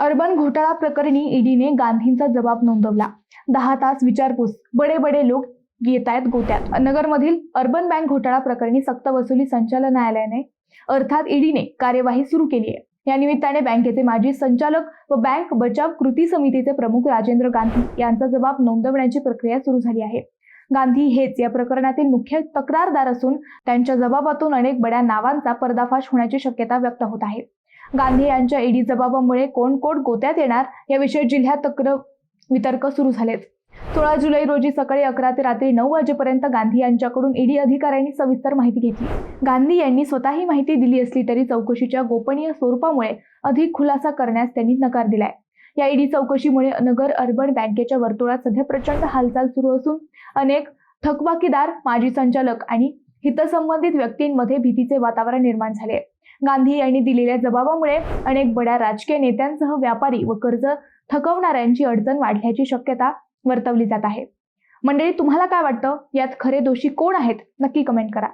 Urban घोटाळा प्रकरणी ईडीने गांधींचा जबाब नोंदवला. दहा तास विचारपूस बडे बडे लोक येत आहेत गोत्यात. नगरमधील अर्बन बँक घोटाळा प्रकरणी सक्तवसुली संचालनालयाने अर्थात ईडीने कार्यवाही सुरू केली आहे. या निमित्ताने बँकेचे माजी संचालक व बँक बचाव कृती समितीचे प्रमुख राजेंद्र गांधी यांचा जबाब नोंदवण्याची प्रक्रिया सुरू झाली आहे. गांधी हेच या प्रकरणातील मुख्य तक्रारदार असून त्यांच्या जबाबातून अनेक बड्या नावांचा पर्दाफाश होण्याची शक्यता व्यक्त होत आहे. गांधी यांच्या ईडी जबाबामुळे कोण कोण गोत्यात येणार याविषयी जिल्ह्यात तक्र वितर्क सुरू झालेत. सोळा जुलै रोजी सकाळी अकरा ते रात्री नऊ वाजेपर्यंत गांधी यांच्याकडून ईडी अधिकाऱ्यांनी सविस्तर माहिती घेतली. गांधी यांनी स्वतःही माहिती दिली असली तरी चौकशीच्या गोपनीय स्वरूपामुळे अधिक खुलासा करण्यास त्यांनी नकार दिलाय. या ईडी चौकशीमुळे नगर अर्बन बँकेच्या वर्तुळात सध्या प्रचंड हालचाल सुरू असून अनेक थकबाकीदार माजी संचालक आणि हितसंबंधित व्यक्तींमध्ये भीतीचे वातावरण निर्माण झाले गांधी यांनी दिलेल्या जबाबामुळे अनेक बड्या राजकीय नेत्यांसह व्यापारी व कर्ज थकवणाऱ्यांची अडचण वाढल्याची शक्यता वर्तवली जात आहे. मंडळी तुम्हाला काय वाटतं? यात खरे दोषी कोण आहेत? नक्की कमेंट करा.